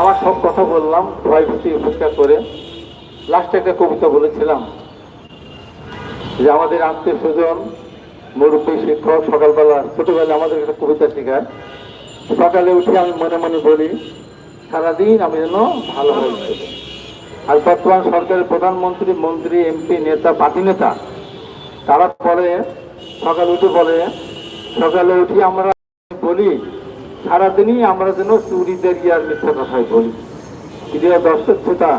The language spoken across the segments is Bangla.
আমার সব কথা বললাম, ভয় ভীতি উপেক্ষা করে। লাস্টে একটা কবিতা বলেছিলাম যে, আমাদের আত্মীয় স্বজন, মুরব্বী, শিক্ষক, সকালবেলা ছোটবেলা আমাদের একটা কবিতা শেখায়। সকালে উঠে আমি মনে মনে বলি, সারাদিন আমি যেন ভালো হয়েছে আর বর্তমান সরকারের প্রধানমন্ত্রী, মন্ত্রী, এমপি, নেতা, পার্টি নেতা, তারা পরে সকালে উঠে বলে, সকালে উঠে আমরা বলি সারাদিনই আমরা যেন চুরিদের ইয়ার মিথ্যা কথাই বলি। প্রিয় দর্শক শ্রোতা,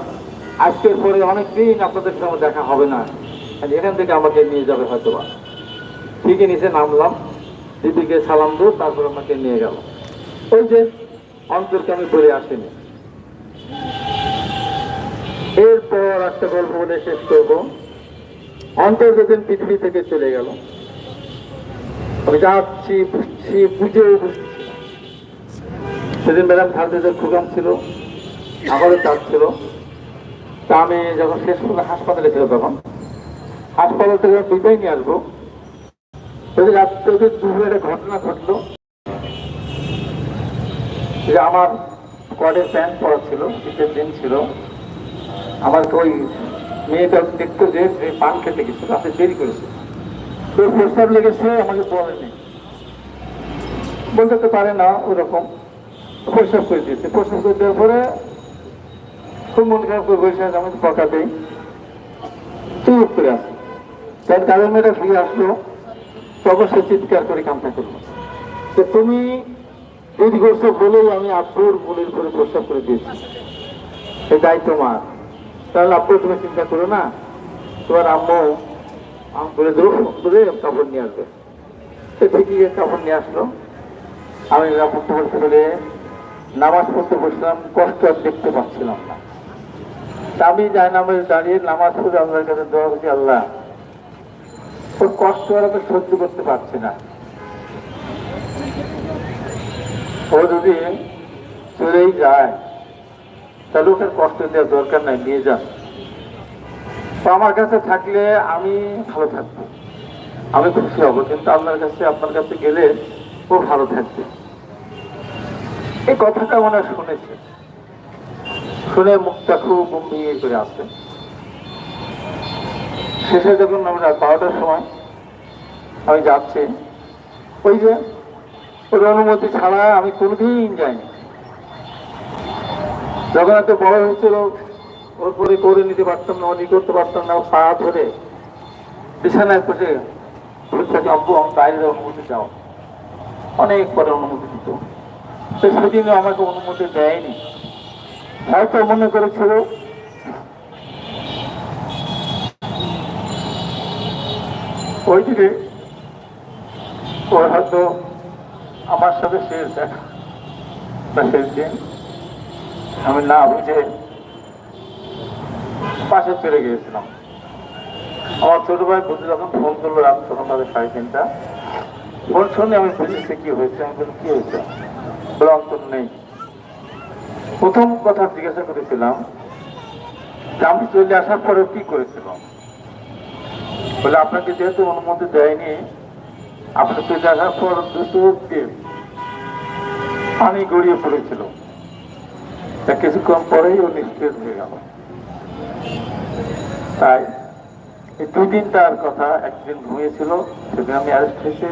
আজকের পরে অনেকদিন আপনাদের সঙ্গে দেখা হবে না। আর এখান থেকে আমাকে নিয়ে যাবে হয়তো বা ঠিকই নিচে নামলাম, দিদিকে সালাম দো তারপর আমাকে নিয়ে গেল। ওই যে, অন্তরকে আমি বলে আসিনি। এরপর একটা গল্প বলে শেষ করব। অন্তর যেদিন পৃথিবী থেকে চলে গেল, আমি যাচ্ছি, বুঝছি, বুঝেও বুঝছি। সেদিন ম্যাডাম খালদের প্রোগ্রাম ছিল আমারও চাপ ছিল। তা আমি যখন শেষ করলাম হাসপাতালে ছিল তখন, হাসপাতাল থেকে বিদায় নিয়ে আসব। রাত্রে দুপুরে একটা ঘটনা ঘটলো, যে আমার কডের প্যান্ট পরা ছিল, শীতের দিন ছিল। আমার তো ওই মেয়েটা দেখতো যে পান খেতে গেছে রাতে দেরি করেছে। তোর প্রস্তাব লেগেছে, আমাকে বলেনি। বলতে তো পারে না ওরকম। প্রস্তাব করে দিয়েছে? প্রস্তাব করে দেওয়ার পরে খুব মন খারাপ করে বসে আছে আমাকে পকা দেই। চুপ করে আসে তার কারণ মেয়েটা ফিরে আসলো। তখন সে চিৎকার করে কামটা করল। তো তুমি দেরি বলেই আমি আব্বুর মনের করে প্রস্তাব করে দিয়েছি। এই দায়িত্ব তোমার। তাহলে আব্বু তুমি চিন্তা করো না। তোমার আম্মু আম করে কাপড় নিয়ে আসবে। সে ঠিকই কাপড় নিয়ে আসলো। আমি কাপড় ফেলে নামাজ পড়তে বসলাম, কষ্ট আর দেখতে পাচ্ছিলাম না। আমি যাই নামে দাঁড়িয়ে নামাজ পড়ে আল্লাহর কাছে দোয়া করছি, আল্লাহ ওর কষ্ট আর আমি সহ্য করতে পারছি না। ও যদি চলেই যায়, তাহলে ওকে কষ্ট দেওয়ার দরকার নাই, নিয়ে যান। আমার কাছে থাকলে আমি ভালো থাকব। আমি খুশি হব, কিন্তু আপনার কাছে আপনার কাছে গেলে ও ভালো থাকবে। এই কথাটা হয় শুনেছে। শুনে মুখটা খুব গম্ভীর করে আসে শেষে যখন আমি রাত বারোটার সময় আমি যাচ্ছি। ওই যে, ওর অনুমতি ছাড়া আমি কোনোদিন যাইনি। যখন এত বড় হয়েছিল, ওর পরে করে নিতে পারতাম না অনেক করতে পারতাম না পা ধরে বিছানায় বসে বলছে আব্বু আমি বাইরের অনুমতি চাও অনেক পরে অনুমতি দিত। তো সেদিনও আমাকে অনুমতি দেয়নি। হয়তো মনে করেছিল। ওইদিকে ওর হয়তো আমার সাথে শেষ দেখা। বা শেষ দিন আমি না বুঝে পাশে চলে গিয়েছিলাম। আমার ছোট ভাই বুঝে যখন ফোন করল রাত তখন তাদের সাড়ে তিনটা, ফোন শুনে আমি বুঝেছি কি হয়েছে, আমি কি হয়েছে? নেই। প্রথম কথা জিজ্ঞাসা করেছিলাম যে আমি চলে আসার পরে কি করেছিলাম? বলে, আপনাকে যেহেতু অনুমতি দেয়নি, আপনি চলে আসার পর দুটো পানি গড়িয়ে পড়েছিল কিছুক্ষণ পরেই ও নিষ্ক্রিয় হয়ে গেল। তাই এই দুই দিন তার কথা, একদিন ঘুমিয়েছিল, সেদিন আমি অ্যারেস্ট হয়েছে।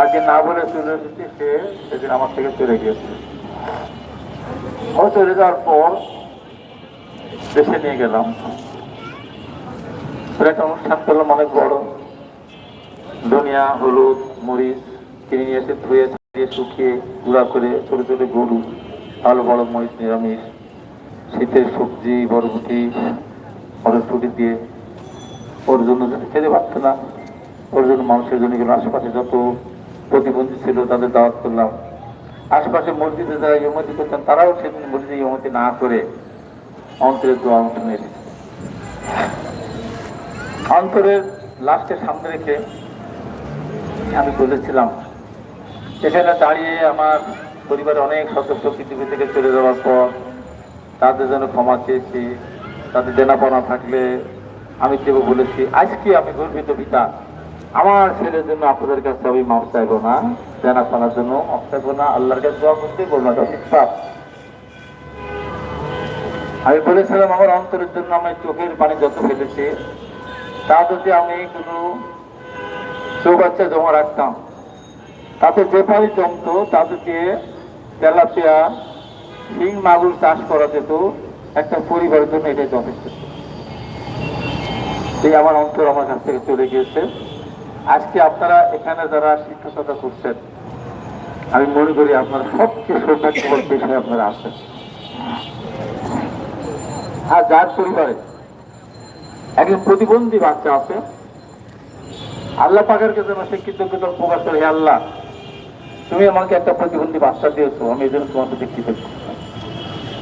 আগে না বলে চলে এসেছি, সে সেদিন আমার থেকে চলে গিয়েছে। ও চলে যাওয়ার পর দেশে নিয়ে গেলাম। একটা অনুষ্ঠান করলাম অনেক বড়। ধনিয়া, হলুদ, মরিচ কিনে নিয়ে এসে ধুয়ে ছাড়িয়ে শুকিয়ে, গুঁড়া করে ছোট ছোট গরু, ভালো বড় মরিচ, নিরামিষ, শীতের সবজি, বরবটি মটরশুটি দিয়ে। ওর জন্য খেতে পারতো না, ওর জন্য মানুষের জন্য আশেপাশে যত প্রতিবন্ধী ছিল, তাদের দাওয়াত করলাম। আশেপাশে মসজিদে যারা ইমতি করতেন, তারাও সেদিন মসজিদে ইমতি না করে অন্তরের দোয়া অংশ নিয়েছে অন্তরের লাস্টের সামনে রেখে আমি বলেছিলাম, এখানে দাঁড়িয়ে আমার পরিবারের অনেক সদস্য পৃথিবী থেকে চলে যাওয়ার পর তাদের জন্য ক্ষমা চেয়েছি, তাদের দেনাপনা থাকলে আমি দেবো বলেছি। আজকে আমি গর্বিত পিতা আমার ছেলের জন্য আপনাদের কাছে আমি মাপ চাইব না জানা শোনার জন্য মাপ চাইব না, আল্লাহর কাছে দোয়া করতে আমি বলেছিলাম, আমার অন্তরের জন্য আমি চোখের পানি যত ফেলেছি, তা যদি আমি কোনো চৌবাচ্চা জমা রাখতাম, তাতে যে পানি জমতো তাতে দিয়ে তেলাপিয়া, শিং, মাগুর চাষ করা যেত, একটা পরিবারের জন্য এটাই যথেষ্ট। এই আমার অন্তর আমার কাছ থেকে চলে গিয়েছে। আজকে আপনারা এখানে যারা শিক্ষকতা করছেন, আমি মনে করি আপনার সবচেয়ে সৌভাগ্যবল বিষয়ে আপনারা আছেন। আর যার পরিবারে একজন প্রতিবন্ধী বাচ্চা আছে, আল্লাহ পাকের কাছে আমার সে কৃতজ্ঞতা প্রকাশ করে, হে আল্লাহ, তুমি আমাকে একটা প্রতিবন্ধী বাচ্চা দিয়েছ, আমি এই জন্য প্রতি কৃতজ্ঞ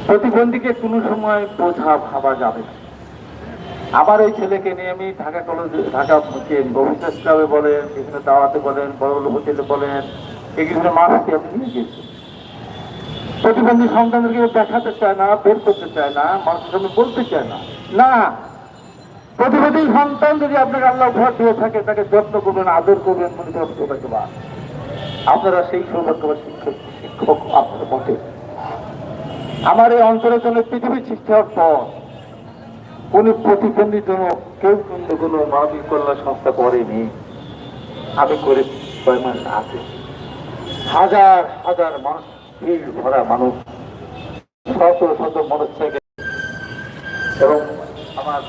প্রতিবন্ধীকে কোনো সময় বোঝা ভাবা যাবে না। আবার ওই ছেলেকে নিয়ে আমি ঢাকা কলেজ ঢাকা ভবিষ্যৎ ক্লাবে বলেন, বিভিন্ন দাওয়াতে বলেন, বড় বড় হোটেলে বলেন এগুলো মানুষকে আমি নিয়ে গেছি। প্রতিবন্ধী সন্তানদেরকে দেখাতে চায় না, বের করতে চায় না, মানুষের সামনে বলতে চায় না। না, প্রতিবন্ধী সন্তান যদি আপনাকে আল্লাহ ভর দিয়ে থাকে, তাকে যত্ন করবেন, আদর করবেন, মনে করেন সৌভাগ্যবান। আপনারা সেই সৌভাগ্যবান শিক্ষক শিক্ষক আপনার বটে। আমার এই অঞ্চলের জন্য পৃথিবীর সৃষ্টি হওয়ার পর কোন প্রতিবন্ধীর জন্য কেউ কিন্তু কোনো মানবিক কল্যাণ সংস্থা করেনি। আমি করে ছয় মাস আগে হাজার হাজার মানুষ, ভিড় ভরা মানুষ, শত শত মানুষ থেকে এবং আমার